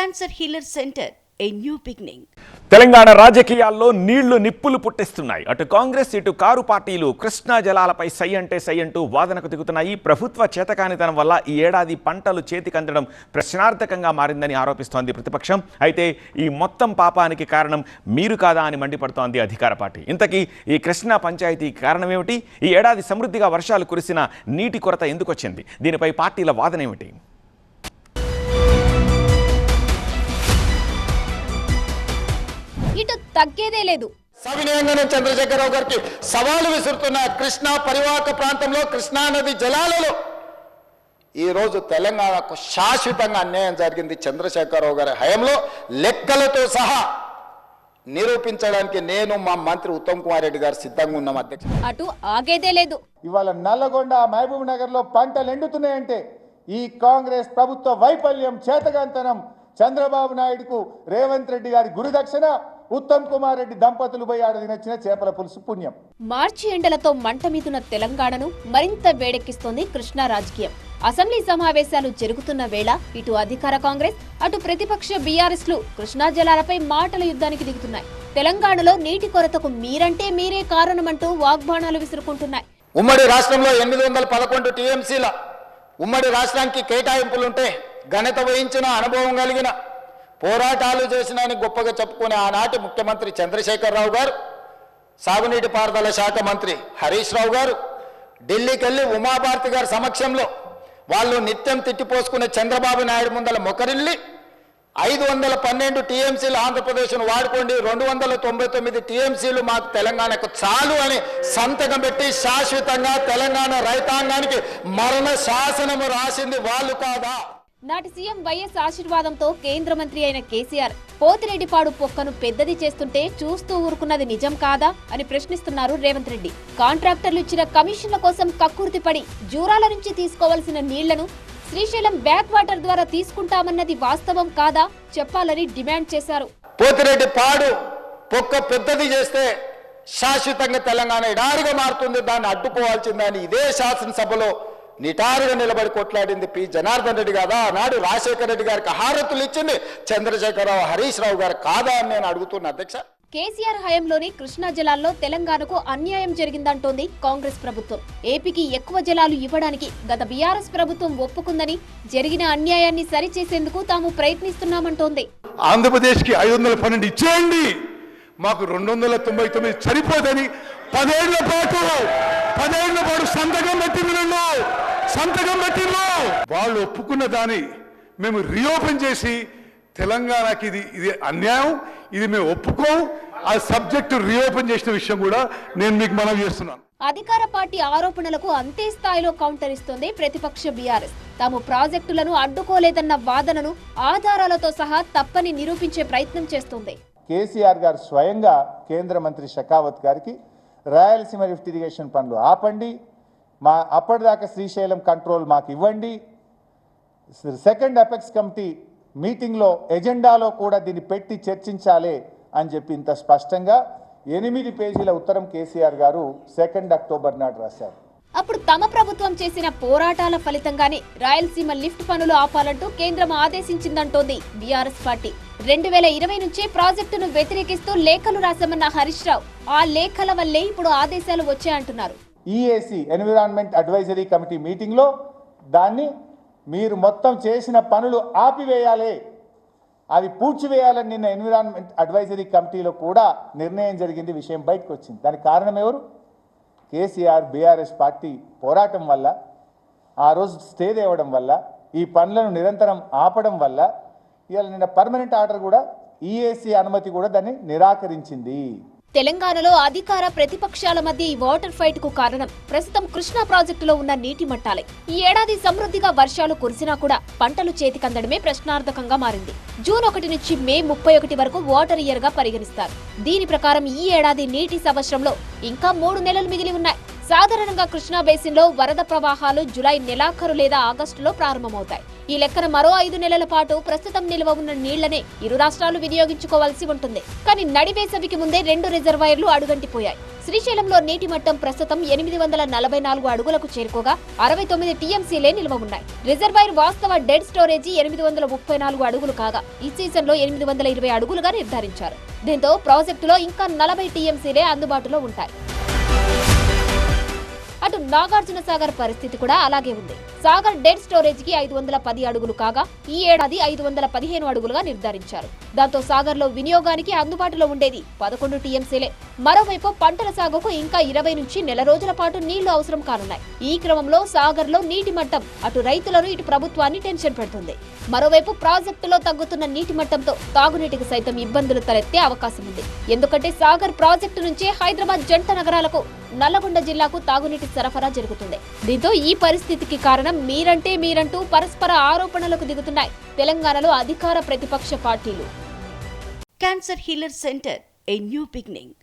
Cancer healer centre a new beginning Telangana రాజకీయాల్లో నీళ్ళు నిప్పులు పుట్టిస్తున్నాయి. అటు కాంగ్రెస్ ఇటు కారు పార్టీలు కృష్ణా జలాలపై సై అంటే సై అంటూ వాదనకు దిగుతున్నాయి. ప్రభుత్వ చేతకానితనం వల్ల ఈ ఏడాది పంటలు చేతికందడం ప్రశ్నార్థకంగా మారిందని ఆరోపిస్తోంది ప్రతిపక్షం. అయితే ఈ మొత్తం పాపానికి కారణం మీరు కాదా అని మండిపడుతోంది అధికార పార్టీ. ఇంతకీ ఈ కృష్ణా పంచాయతీ కారణం ఏమిటి ఈ ఏడాది సమృద్ధిగా వర్షాలు కురిసిన నీటి కొరత ఎందుకు వచ్చింది దీనిపై పార్టీల వాదన ఏమిటి? ఇటు తగ్గేదే లేదు. సవినయంగానే చంద్రశేఖరరావు గారికి సవాలు విసురుతున్న కృష్ణా పరివాహక ప్రాంతంలో కృష్ణా నది జలాలలో ఈరోజు తెలంగాణకు శాశ్వతంగా అన్యాయం జరిగింది చంద్రశేఖరరావు గారి హయంలో. లెక్కలతో సహా నిరూపించడానికి నేను మా మంత్రి ఉత్తమ్ కుమార్ రెడ్డి గారు సిద్ధంగా ఉన్నాం అధ్యక్ష. అటు ఆగేదే లేదు. ఇవాళ నల్లగొండ మహబూబ్ నగర్లో పంటలు ఎండుతున్నాయంటే ఈ కాంగ్రెస్ ప్రభుత్వ వైఫల్యం చేతగాంతనం చంద్రబాబు నాయుడుకు రేవంత్ రెడ్డి గారి గురుదక్షిణ. ఉత్తమ్ కుమార్ రెడ్డి దంపతులు పోయి ఆడ తినొచ్చిన చేపల పులుసు పుణ్యం. మార్చి ఎండలతో మంట మీదున్న తెలంగాణను మరింత వేడెక్కిస్తోంది కృష్ణా రాజకీయం. అసెంబ్లీ సమావేశాలు జరుగుతున్న వేళ ఇటు అధికార కాంగ్రెస్ అటు ప్రతిపక్ష బీఆర్ఎస్లు కృష్ణా జలాలపై మాటల యుద్ధానికి దిగుతున్నాయి. తెలంగాణలో నీటి కొరతకు మీరంటే మీరే కారణమంటూ వాగ్బాణాలు విసురుకుంటున్నాయి. ఉమ్మడి రాష్ట్రంలో ఎనిమిది వందల పదకొండు టీఎంసీల ఉమ్మడి రాష్ట్రానికి కేటాయింపులుంటే ఘనత వహించిన అనుభవం కలిగిన పోరాటాలు చేసిన గొప్పగా చెప్పుకునే ఆనాటి ముఖ్యమంత్రి చంద్రశేఖరరావు గారు సాగునీటి పారుదల శాఖ మంత్రి హరీష్ రావు గారు ఢిల్లీకి వెళ్ళి ఉమాభారతి గారి సమక్షంలో వాళ్ళు నిత్యం తిట్టిపోసుకునే చంద్రబాబు నాయుడు ముందల మొకరిల్లి ఐదు వందల పన్నెండు టీఎంసీలు ఆంధ్రప్రదేశ్ను వాడుకోండి రెండు వందల తొంభై తొమ్మిది టీఎంసీలు మాకు తెలంగాణకు చాలు అని సంతకం పెట్టి శాశ్వతంగా తెలంగాణ రైతాంగానికి మరణ శాసనము రాసింది వాళ్ళు కాదా? నాటి సీఎం వైఎస్ ఆశీర్వాదంతో కేంద్ర మంత్రి అయిన కేసీఆర్ పోతిరెడ్డిపాడు పొక్కను పెద్దది చేస్తుంటే చూస్తూ ఊరుకున్నది నిజం కాదా అని ప్రశ్నిస్తున్నారు రేవంత్ రెడ్డి. కాంట్రాక్టర్లు ఇచ్చిన కమిషన్ల కోసం కక్కుర్తిపడి జూరాల నుంచి తీసుకోవాల్సిన నీళ్ళను శ్రీశైలం బ్యాక్ వాటర్ ద్వారా తీసుకుంటామన్నది వాస్తవం కాదా చెప్పాలని డిమాండ్ చేశారు. పోతిరెడ్డిపాడు పొక్క పెద్దది చేస్తే శాశ్వతంగా తెలంగాణ ఎడారిగా మారుతుంది దాన్ని అడ్డుకోవాల్సిందని ఇదే శాసనసభలో నిటారుగా నిలబడి కొట్లాడింది పి. జనార్దన్ రెడ్డి కాదా ఆనాడు రాజశేఖర రెడ్డి గారికి హారతులు ఇచ్చింది. చంద్రశేఖరరావు హరీష్ రావు గారు కాదా అని నేను అడుగుతున్నా. అధ్యక్ష. కేసీఆర్ హయాంలోని కృష్ణా జలాల్లో తెలంగాణకు అన్యాయం జరిగిందంటోంది కాంగ్రెస్ ప్రభుత్వం. ఏపీకి ఎక్కువ జలాలు ఇవ్వడానికి గత బీఆర్ఎస్ ప్రభుత్వం ఒప్పుకుందని జరిగిన అన్యాయాన్ని సరిచేసేందుకు తాము ప్రయత్నిస్తున్నామంటోంది. ఆంధ్రప్రదేశ్కి ఐదు వందల పన్నెండు ఇచ్చేయండి. మాకు రెండు వందల తొంభై తొమ్మిది సరిపోదని పదేళ్ళ పాటు పదేళ్ళ పాటు సంతకం పెట్టింది నన్ను. సంతకం పెట్టిండు వాళ్ళు ఒప్పుకున్న దాన్ని మేము రీఓపెన్ చేసి తెలంగాణకి ఇది ఇది అన్యాయం ఇది మేము ఒప్పుకోం. ఆ సబ్జెక్టు రీఓపెన్ చేసిన విషయం కూడా నేను మీకు మనవి చేస్తున్నాను. అధికార పార్టీ ఆరోపణలకు అంతే స్థాయిలో కౌంటర్ ఇస్తోంది ప్రతిపక్ష బీఆర్ఎస్. తాము ప్రాజెక్టులను అడ్డుకోలేదన్న వాదనను ఆధారాలతో సహా తప్పని నిరూపించే ప్రయత్నం చేస్తోంది. కేసీఆర్ గారు స్వయంగా కేంద్ర మంత్రి షెకావత్ గారికి రాయలసీమ లిఫ్ట్ ఇరిగేషన్ పనులు ఆపండి మా అప్పటిదాకా శ్రీశైలం కంట్రోల్ మాకు ఇవ్వండి. సెకండ్ అపెక్స్ కమిటీ మీటింగ్లో ఎజెండాలో కూడా దీన్ని పెట్టి చర్చించాలి అని చెప్పి ఇంత స్పష్టంగా ఎనిమిది పేజీల ఉత్తరం కేసీఆర్ గారు సెకండ్ అక్టోబర్ నాడు రాశారు. అప్పుడు తమ ప్రభుత్వం చేసిన పోరాటాల ఫలితంగానే రాయలసీమ లిఫ్ట్ పనులు ఆపాలంటూ కేంద్రం ఆదేశించిందంటోంది బీఆర్ఎస్ పార్టీ. రెండు వేల ఇరవై నుంచే ప్రాజెక్టును వ్యతిరేకిస్తూ లేఖలు రాశామన్న హరీష్ రావు. ఆ లేఖల వల్లే ఇప్పుడు ఆదేశాలు వచ్చాయంటున్నారు. ఈఏసి ఎన్విరాన్మెంట్ అడ్వైజరీ కమిటీ మీటింగ్లో దాన్ని మీరు మొత్తం చేసిన పనులు ఆపివేయాలి. అది పూడ్చివేయాలని నిన్న ఎన్విరాన్మెంట్ అడ్వైజరీ కమిటీలో కూడా నిర్ణయం జరిగింది విషయం బయటకు వచ్చింది దానికి కారణం ఎవరు? కేసీఆర్ బీఆర్ఎస్ పార్టీ పోరాటం వల్ల ఆ రోజు స్టే తేవడం వల్ల ఈ పనులను నిరంతరం ఆపడం వల్ల ఇవాళ నిన్న పర్మనెంట్ ఆర్డర్ కూడా ఈఏసీ అనుమతి కూడా దాన్ని నిరాకరించింది. తెలంగాణలో అధికార ప్రతిపక్షాల మధ్య ఈ వాటర్ ఫైట్కు కారణం ప్రస్తుతం కృష్ణా ప్రాజెక్టులో ఉన్న నీటి మట్టాలే. ఈ ఏడాది సమృద్ధిగా వర్షాలు కురిసినా కూడా పంటలు చేతికందడమే ప్రశ్నార్థకంగా మారింది. జూన్ ఒకటి నుంచి మే ముప్పై ఒకటి వరకు వాటర్ ఇయర్గా పరిగణిస్తారు. దీని ప్రకారం ఈ ఏడాది నీటి సంవత్సరంలో ఇంకా మూడు నెలలు మిగిలి ఉన్నాయి. సాధారణంగా కృష్ణా బేసిన్లో వరద ప్రవాహాలు జులై నెలాఖరు లేదా ఆగస్టులో ప్రారంభమవుతాయి. ఈ లెక్కన మరో ఐదు నెలల పాటు ప్రస్తుతం నిల్వ ఉన్న నీళ్ళనే ఇరు రాష్ట్రాలు వినియోగించుకోవాల్సి ఉంటుంది. కానీ నడివేసవికి ముందే రెండు రిజర్వాయర్లు అడుగంటిపోయాయి. శ్రీశైలంలో నీటి మట్టం ప్రస్తుతం ఎనిమిది వందల నలభై నాలుగు అడుగులకు చేరుకోగా అరవై తొమ్మిది టీఎంసీలే నిల్వ ఉన్నాయి. రిజర్వాయర్ వాస్తవ డెడ్ స్టోరేజీ ఎనిమిది వందల ముప్పై నాలుగు అడుగులు కాగా ఈ సీజన్లో ఎనిమిది వందల ఇరవై అడుగులుగా నిర్ధారించారు. దీంతో ప్రాజెక్టులో ఇంకా నలభై టీఎంసీలే అందుబాటులో ఉంటాయి. అటు నాగార్జున సాగర్ పరిస్థితి కూడా అలాగే ఉంది. సాగర్ డెడ్ స్టోరేజ్కి ఐదు వందల పది అడుగులు కాగా ఈ ఏడాది ఐదు వందల పదిహేను అడుగులుగా నిర్ధారించారు. దాంతో సాగర్లో వినియోగానికి అందుబాటులో ఉండేది పదకొండు టీఎంసీలే. మరోవైపు పంటల సాగుకు ఇంకా ఇరవై నుంచి నెల రోజుల పాటు నీళ్ళు అవసరం కానున్నాయి. ఈ క్రమంలో సాగర్లో నీటి మట్టం అటు రైతులను ఇటు ప్రభుత్వాన్ని టెన్షన్ పెడుతుంది. మరోవైపు ప్రాజెక్టులో తగ్గుతున్న నీటి మట్టంతో తాగునీటికి సైతం ఇబ్బందులు తలెత్తే అవకాశం ఉంది. ఎందుకంటే సాగర్ ప్రాజెక్టు నుంచే హైదరాబాద్ జంట నగరాలకు నల్లగొండ జిల్లాకు తాగునీటి సరఫరా జరుగుతుంది. దీంతో ఈ పరిస్థితికి కారణం మీరంటే మీరంటూ పరస్పర ఆరోపణలకు దిగుతున్నాయి. తెలంగాణలో అధికార ప్రతిపక్ష పార్టీలు. Cancer healer centre a new beginning